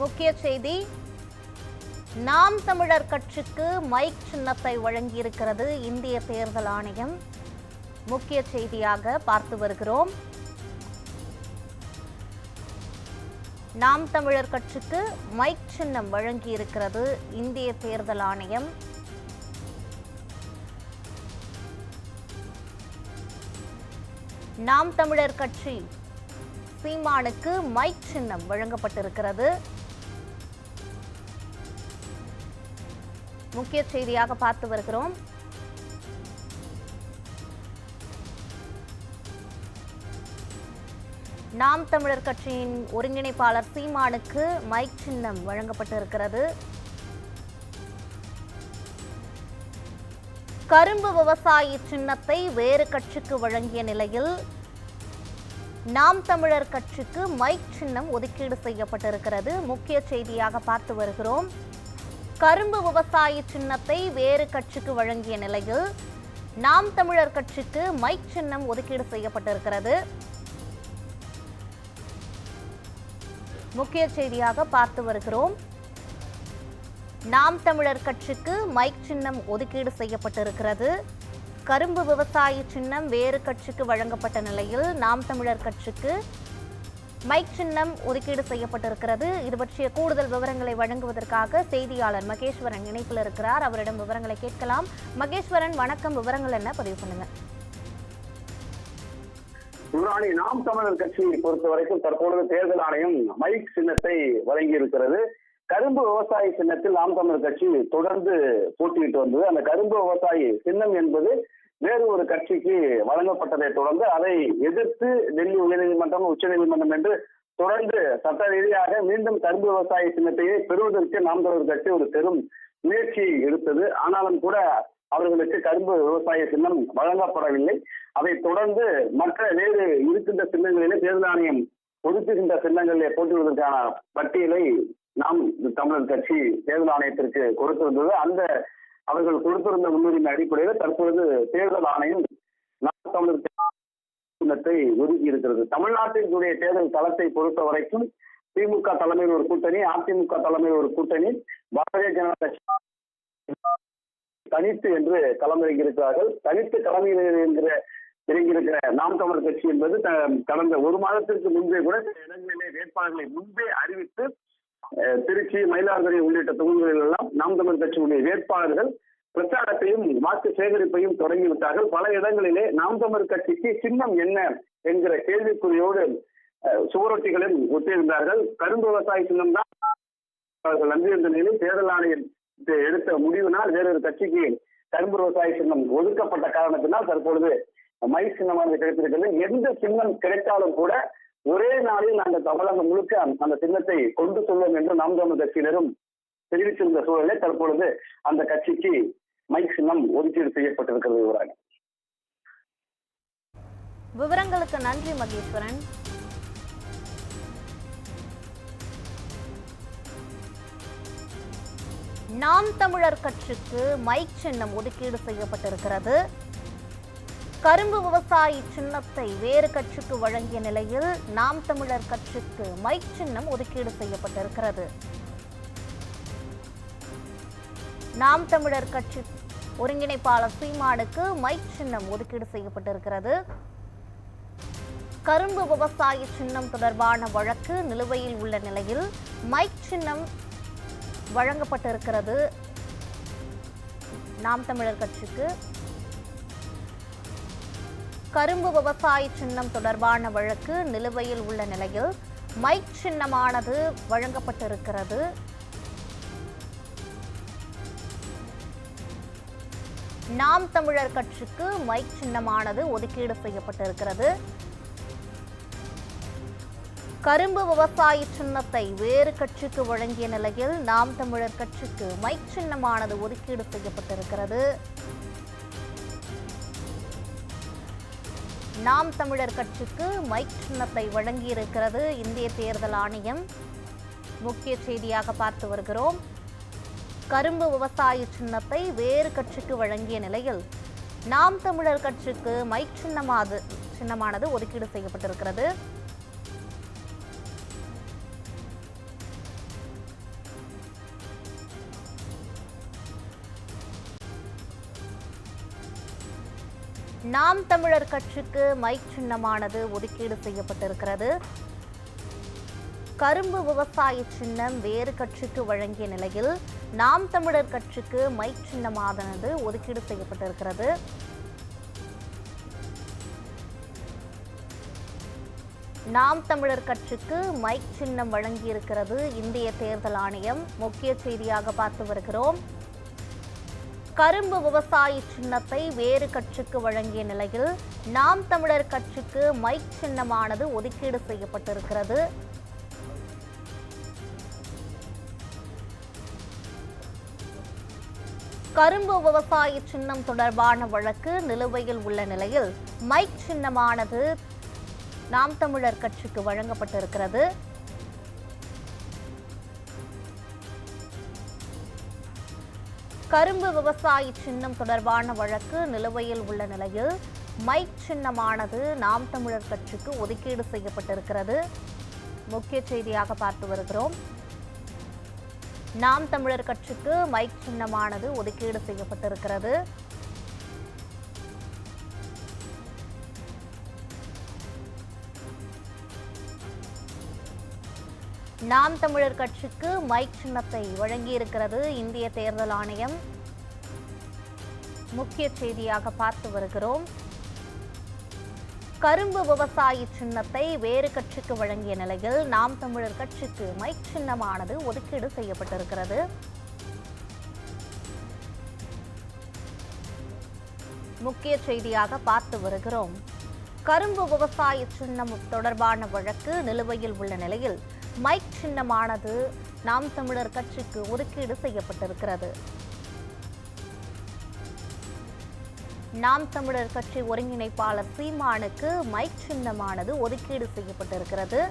முக்கிய செய்தி. நாம் தமிழர் கட்சிக்கு மைக் சின்னத்தை வழங்கியிருக்கிறது இந்திய தேர்தல் ஆணையம். முக்கிய செய்தியாக பார்த்து வருகிறோம். நாம் தமிழர் கட்சிக்கு மைக் சின்னம் வழங்கியிருக்கிறது இந்திய தேர்தல் ஆணையம். நாம் தமிழர் கட்சி சீமானுக்கு மைக் சின்னம் வழங்கப்பட்டிருக்கிறது. முக்கிய செய்தியாக பார்த்து வருகிறோம். நாம் தமிழர் கட்சியின் ஒருங்கிணைப்பாளர் சீமானுக்கு மைக் சின்னம் வழங்கப்பட்டிருக்கிறது. கரும்பு விவசாயி சின்னத்தை வேறு கட்சிக்கு வழங்கிய நிலையில் நாம் தமிழர் கட்சிக்கு மைக் சின்னம் ஒதுக்கீடு செய்யப்பட்டிருக்கிறது. முக்கிய செய்தியாக பார்த்து வருகிறோம். கரும்பு விவசாயி சின்னத்தை வேறு கட்சிக்கு வழங்கிய நிலையில் நாம் தமிழர் கட்சிக்கு மைக் சின்னம் ஒதுக்கீடு செய்யப்பட்டிருக்கிறது. முக்கிய செய்தியாக பார்த்து வருகிறோம். நாம் தமிழர் கட்சிக்கு மைக் சின்னம் ஒதுக்கீடு செய்யப்பட்டிருக்கிறது. கரும்பு விவசாயி சின்னம் வேறு கட்சிக்கு வழங்கப்பட்ட நிலையில் நாம் தமிழர் கட்சிக்கு மைக் சின்னம் ஒதுக்கீடு செய்யப்பட்டிருக்கிறது. இது பற்றிய கூடுதல் விவரங்களை வழங்குவதற்காக செய்தியாளர் மகேஸ்வரன் இணைப்பில் இருக்கிறார். அவரிடம் விவரங்களை கேட்கலாம். மகேஸ்வரன் வணக்கம். விவரங்கள் என்ன? பதிவு பண்ணுங்க. முன்னாடி நாம் தமிழர் கட்சியை பொறுத்த வரைக்கும் தற்பொழுது தேர்தல் ஆணையம் மைக் சின்னத்தை வழங்கி இருக்கிறது கரும்பு விவசாயி சின்னத்தில் நாம் தமிழர் கட்சி தொடர்ந்து போட்டியிட்டு வந்தது. அந்த கரும்பு விவசாயி சின்னம் என்பது வேறு ஒரு கட்சிக்கு வழங்கப்பட்டதை தொடர்ந்து அதை எதிர்த்து டெல்லி உயர்நீதிமன்றம் உச்சநீதிமன்றம் என்று தொடர்ந்து சட்ட ரீதியாக மீண்டும் கரும்பு விவசாய சின்னத்தையே பெறுவதற்கு நாம் தொடர் கட்சி ஒரு பெரும் முயற்சி எடுத்தது. ஆனாலும் கூட அவர்களுக்கு கரும்பு விவசாய சின்னம் வழங்கப்படவில்லை. அதை தொடர்ந்து மற்ற வேறு இருக்கின்ற சின்னங்களிலே தேர்தல் ஆணையம் ஒதுக்குகின்ற சின்னங்களிலே போட்டியிடுவதற்கான பட்டியலை நாம் தமிழர் கட்சி தேர்தல் ஆணையத்திற்கு கொடுத்திருந்தது அந்த அவர்கள் கொடுத்திருந்த முன்னுரிமை அடிப்படையில் தற்பொழுது தேர்தல் ஆணையம் நாம் தமிழர் ஒதுக்கி இருக்கிறது. தமிழ்நாட்டினுடைய தேர்தல் களத்தை பொறுத்த வரைக்கும் திமுக தலைமையில் ஒரு கூட்டணி அதிமுக தலைமையில் ஒரு கூட்டணி பாரதிய ஜனதா கட்சி தனித்து என்று களமிறங்கியிருக்கிறார்கள். தனித்து களமில் இறங்கியிருக்கிற நாம் தமிழர் கட்சி என்பது கடந்த ஒரு மாதத்திற்கு முன்பே கூட சில இடங்களிலே வேட்பாளர்களை முன்பே அறிவித்து திருச்சி மயிலாடுதுறை உள்ளிட்ட தொகுதிகளில் எல்லாம் நாம் தமிழ் கட்சியுடைய வேட்பாளர்கள் பிரச்சாரத்தையும் வாக்கு சேகரிப்பையும் தொடங்கிவிட்டார்கள் பல இடங்களிலே நாம் தமிழ் கட்சிக்கு சின்னம் என்ன என்கிற கேள்விக்குறியோடு அஹ், சுவரொட்டிகளையும் ஒட்டியிருந்தார்கள் கரும்பு விவசாய சின்னம் தான் நிலையில் தேர்தல் ஆணையம் எடுத்த முடிவினால் வேறொரு கட்சிக்கு கரும்பு விவசாய சின்னம் ஒதுக்கப்பட்ட காரணத்தினால் தற்பொழுது மை சின்னமானது கிடைத்திருக்கிறது எந்த சின்னம் கிடைத்தாலும் கூட ஒரே நாளில் நாங்கள் தமிழகம் முழுக்க அந்த சின்னத்தை கொண்டு செல்வோம் என்று நாம் தமிழ் கட்சியினரும் தெரிவித்திருந்த சூழலே தற்பொழுது அந்த கட்சிக்கு மைக் சின்னம் ஒதுக்கீடு செய்யப்பட்டிருக்கிறது இவராக விவரங்களுக்கு நன்றி மகேஸ்வரன். நாம் தமிழர் கட்சிக்கு மைக் சின்னம் ஒதுக்கீடு செய்யப்பட்டிருக்கிறது. கரும்பு விவசாயி சின்னத்தை வேறு கட்சிக்கு வழங்கிய நிலையில் நாம் தமிழர் கட்சிக்கு மைக் சின்னம் ஒதுக்கீடு செய்யப்பட்டிருக்கிறது. நாம் தமிழர் கட்சி ஒருங்கிணைப்பாளர் சீமானுக்கு மைக் சின்னம் ஒதுக்கீடு செய்யப்பட்டிருக்கிறது. கரும்பு விவசாய சின்னம் தொடர்பான வழக்கு நிலுவையில் உள்ள நிலையில் மைக் சின்னம் வழங்கப்பட்டிருக்கிறது. நாம் தமிழர் கட்சிக்கு கரும்பு விவசாய சின்னம் தொடர்பான வழக்கு நிலுவையில் உள்ள நிலையில் மைக் சின்னமானது வழங்கப்பட்டிருக்கிறது. நாம் தமிழர் கட்சிக்கு மைக் சின்னமானது ஒதுக்கீடு செய்யப்பட்டிருக்கிறது. கரும்பு விவசாய சின்னத்தை வேறு கட்சிக்கு வழங்கிய நிலையில் நாம் தமிழர் கட்சிக்கு மைக் சின்னமானது ஒதுக்கீடு செய்யப்பட்டிருக்கிறது. நாம் தமிழர் கட்சிக்கு மைக் சின்னத்தை வழங்கியிருக்கிறது இந்திய தேர்தல் ஆணையம். முக்கிய செய்தியாக பார்த்து வருகிறோம். கரும்பு விவசாய சின்னத்தை வேறு கட்சிக்கு வழங்கிய நிலையில் நாம் தமிழர் கட்சிக்கு மைக் சின்னமாது சின்னமானது ஒதுக்கீடு செய்யப்பட்டிருக்கிறது. நாம் தமிழர் கட்சிக்கு மைக் சின்னமானது ஒதுக்கீடு செய்யப்பட்டிருக்கிறது. கரும்பு விவசாய சின்னம் வேறு கட்சிக்கு வழங்கிய நிலையில் நாம் தமிழர் கட்சிக்கு மைக் சின்னமானது ஒதுக்கீடு செய்யப்பட்டிருக்கிறது. நாம் தமிழர் கட்சிக்கு மைக் சின்னம் வழங்கியிருக்கிறது இந்திய தேர்தல் ஆணையம். முக்கிய செய்தியாக பார்த்து வருகிறோம். கரும்பு விவசாயி சின்னத்தை வேறு கட்சிக்கு வழங்கிய நிலையில் நாம் தமிழர் கட்சிக்கு மைக் சின்னமானது ஒதுக்கீடு செய்யப்பட்டிருக்கிறது. கரும்பு விவசாய சின்னம் தொடர்பான வழக்கு நிலுவையில் உள்ள நிலையில் மைக் சின்னமானது நாம் தமிழர் கட்சிக்கு வழங்கப்பட்டிருக்கிறது. கரும்பு விவசாய சின்னம் தொடர்பான வழக்கு நிலுவையில் உள்ள நிலையில் மைக் சின்னமானது நாம் தமிழர் கட்சிக்கு ஒதுக்கீடு செய்யப்பட்டிருக்கிறது. முக்கிய செய்தியாக பார்த்து வருகிறோம். நாம் தமிழர் கட்சிக்கு மைக் சின்னமானது ஒதுக்கீடு செய்யப்பட்டிருக்கிறது. நாம் தமிழர் கட்சிக்கு மைக் சின்னத்தை வழங்கியிருக்கிறது இந்திய தேர்தல் ஆணையம். முக்கிய செய்தியாக பார்த்து வருகிறோம். கரும்பு விவசாயி சின்னத்தை வேறு கட்சிக்கு வழங்கிய நிலையில் நாம் தமிழர் கட்சிக்கு மைக் சின்னமானது ஒதுக்கீடு செய்யப்பட்டிருக்கிறது. முக்கிய செய்தியாக பார்த்து வருகிறோம். கரும்பு விவசாய சின்னம் தொடர்பான வழக்கு நிலுவையில் உள்ள நிலையில் மைக் சின்னமானது நாம் தமிழர் கட்சிக்கு ஒதுக்கீடு செய்யப்பட்டிருக்கிறது. நாம் தமிழர் கட்சி ஒருங்கிணைப்பாளர் சீமானுக்கு மைக் சின்னமானது ஒதுக்கீடு செய்யப்பட்டிருக்கிறது.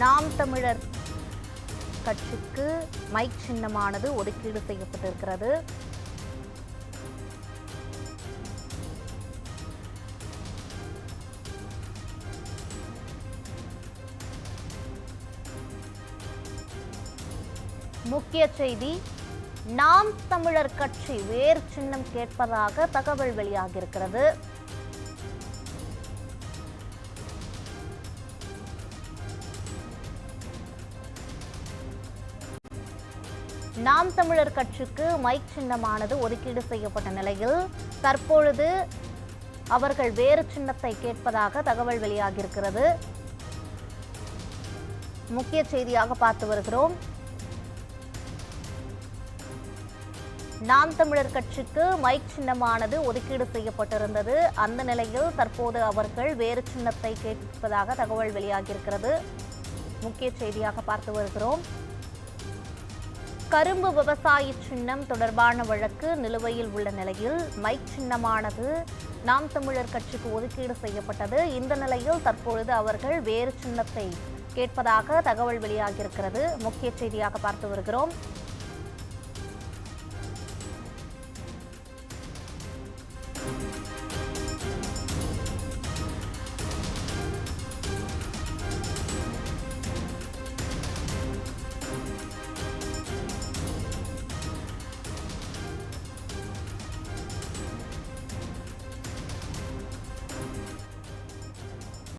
நாம் தமிழர் கட்சிக்கு மைக் சின்னமானது ஒதுக்கீடு செய்யப்பட்டிருக்கிறது. முக்கிய செய்தி நாம் தமிழர் கட்சி வேறு சின்னம் கேட்பதாக தகவல் வெளியாகியிருக்கிறது. நாம் தமிழர் கட்சிக்கு மைக் சின்னமானது ஒதுக்கீடு செய்யப்பட்ட நிலையில் தற்பொழுது அவர்கள் வேறு சின்னத்தை கேட்பதாக தகவல் வெளியாகியிருக்கிறது. முக்கிய செய்தியாக பார்த்து வருகிறோம். நாம் தமிழர் கட்சிக்கு மைக் சின்னமானது ஒதுக்கீடு செய்யப்பட்டிருந்தது. அந்த நிலையில் தற்போது அவர்கள் வேறு சின்னத்தை கேட்பதாக தகவல் வெளியாகியிருக்கிறது. முக்கிய செய்தியாக பார்த்து வருகிறோம். கரும்பு விவசாய சின்னம் தொடர்பான வழக்கு நிலுவையில் உள்ள நிலையில் மைக் சின்னமானது நாம் தமிழர் கட்சிக்கு ஒதுக்கீடு செய்யப்பட்டது. இந்த நிலையில் தற்பொழுது அவர்கள் வேறு சின்னத்தை கேட்பதாக தகவல் வெளியாகியிருக்கிறது. முக்கிய செய்தியாக பார்த்து வருகிறோம்.